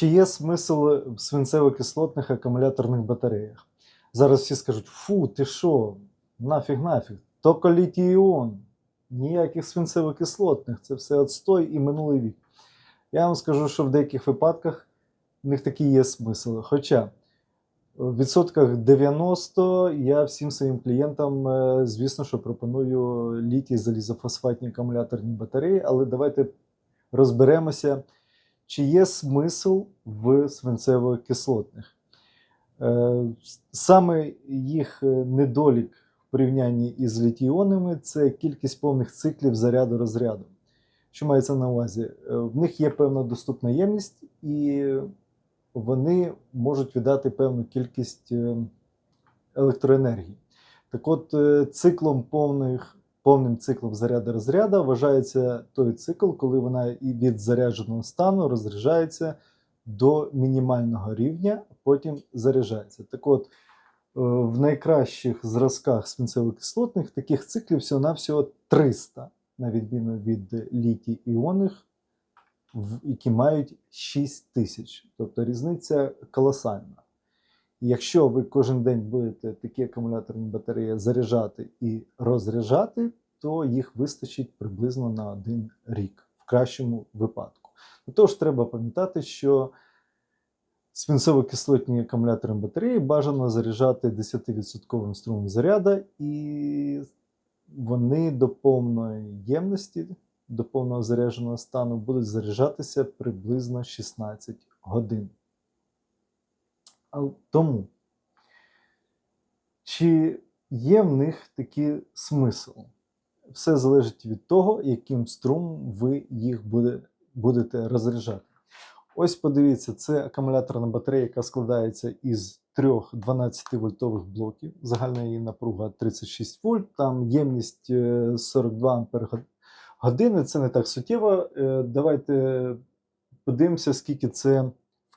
Чи є смисл в свинцево-кислотних акумуляторних батареях? Зараз всі скажуть: фу, ти що? Нафіг, нафіг. Токо літій іон. Ніяких свинцево-кислотних. Це все отстой і минулий вік. Я вам скажу, що в деяких випадках в них такий є смисл. Хоча в відсотках 90 я всім своїм клієнтам, е, звісно, що пропоную літій залізофосфатні акумуляторні батареї, але давайте розберемося, чи є смисл в свинцево-кислотних. Е, Саме їх е, недолік в порівнянні із літіонами це кількість повних циклів заряду розряду. Що мається на увазі? Е, В них є певна доступна ємність, і вони можуть віддати певну кількість е, електроенергії. Так от, циклом повних, повним циклом заряду розряду вважається той цикл, коли вона від зарядженого стану розряджається до мінімального рівня, а потім заряджається. Так от, е, в найкращих зразках свинцево-кислотних таких циклів всього-навсього 300, на відміну від літій іонних, які мають 6 тисяч. Тобто різниця колосальна. Якщо ви кожен день будете такі акумуляторні батареї заряджати і розряджати, то їх вистачить приблизно на один рік в кращому випадку. Тож треба пам'ятати, що свинцево-кислотні акумуляторні батареї бажано заряджати 10% струмом заряду, і вони до повної ємності, до повного зарядженого стану будуть заряджатися приблизно 16 годин. Тому, чи є в них такий смисл? Все залежить від того, яким струмом ви їх буде, будете розряджати. Ось подивіться, це акумуляторна батарея, яка складається із трьох 12-вольтових блоків. Загальна її напруга 36 вольт, там ємність е, 42 ампер години. Це не так суттєво. Е, Давайте подивимося, скільки це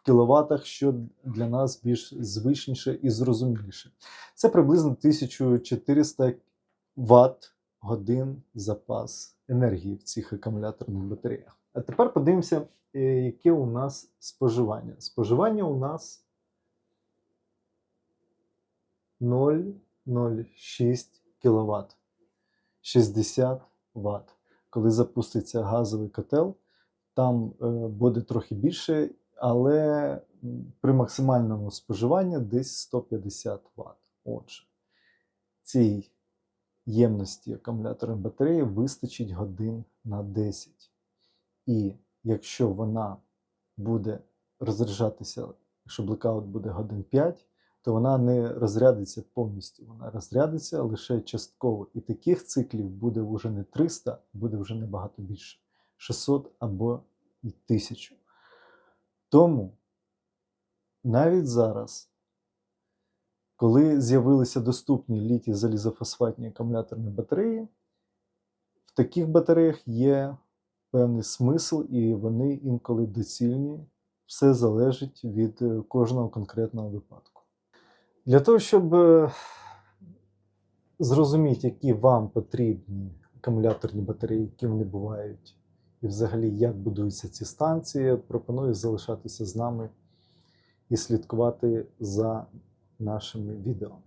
кіловатах, що для нас більш звичніше і зрозуміліше. Це приблизно 1400 Вт годин запас енергії в цих акумуляторних батареях. А тепер подивимося, е, яке у нас споживання. Споживання у нас 0,06 кВт. 60 Вт. Коли запуститься газовий котел, там е, буде трохи більше, але при максимальному споживанні десь 150 Вт. Отже, цій ємності акумуляторної батареї вистачить годин на 10. І якщо вона буде розряджатися, якщо блекаут буде годин 5, то вона не розрядиться повністю, вона розрядиться лише частково. І таких циклів буде вже не 300, буде вже набагато більше 600 або і 1000. Тому навіть зараз, коли з'явилися доступні літій залізофосфатні акумуляторні батареї, в таких батареях є певний смисл, і вони інколи доцільні. Все залежить від е, кожного конкретного випадку. Для того, щоб е, зрозуміти, які вам потрібні акумуляторні батареї, які вони бувають, і взагалі як будуються ці станції, пропоную залишатися з нами і слідкувати за нашими відео.